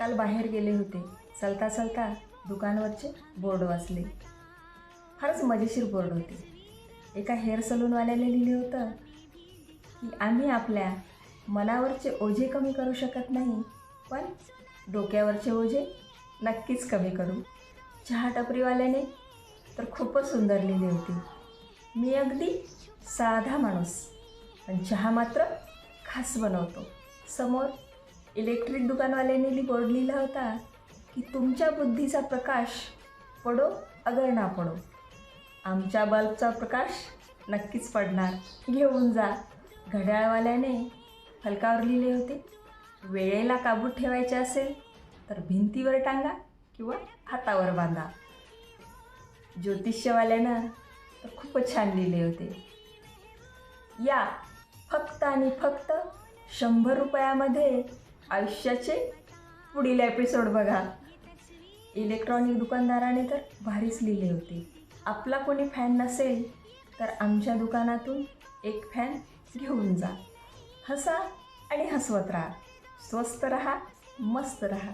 काल बाहेर गेले होते. चलता चलता दुकानवरचे बोर्ड वाचले फारच मजेशीर बोर्ड होते. एका हेअर सलूनवाल्याने लिहिले होतं की आम्ही आपल्या मनावरचे ओझे कमी करू शकत नाही पण डोक्यावरचे ओझे नक्कीच कमी करू. चहा टपरीवाल्याने तर खूपच सुंदर लिहिली होती. मी अगदी साधा माणूस पण चहा मात्र खास बनवतो. समोर इलेक्ट्रिक दुकानवाल्याने लि बोर्ड लिहिला होता की तुमच्या बुद्धीचा प्रकाश पडो अगर ना पडो. आमच्या बल्बचा प्रकाश नक्कीच पडणार. घेऊन जा. घड्याळवाल्याने फलकावर लिहिले होते. वेळेला काबूत ठेवायचे असेल तर भिंतीवर टांगा किंवा हातावर बांधा. ज्योतिष्यवाल्यानं तर खूपच छान लिहिले होते. या फक्त आणि फक्त शंभर रुपयामध्ये आयुष्याचे पुढील एपिसोड बघा. इलेक्ट्रॉनिक दुकानदाराने तर भारीच लिहिले होते. आपला कोणी फॅन नसेल तर आमच्या दुकानातून एक फॅन घेऊन जा. हसा आणि हसवत राहा. स्वस्त रहा मस्त रहा.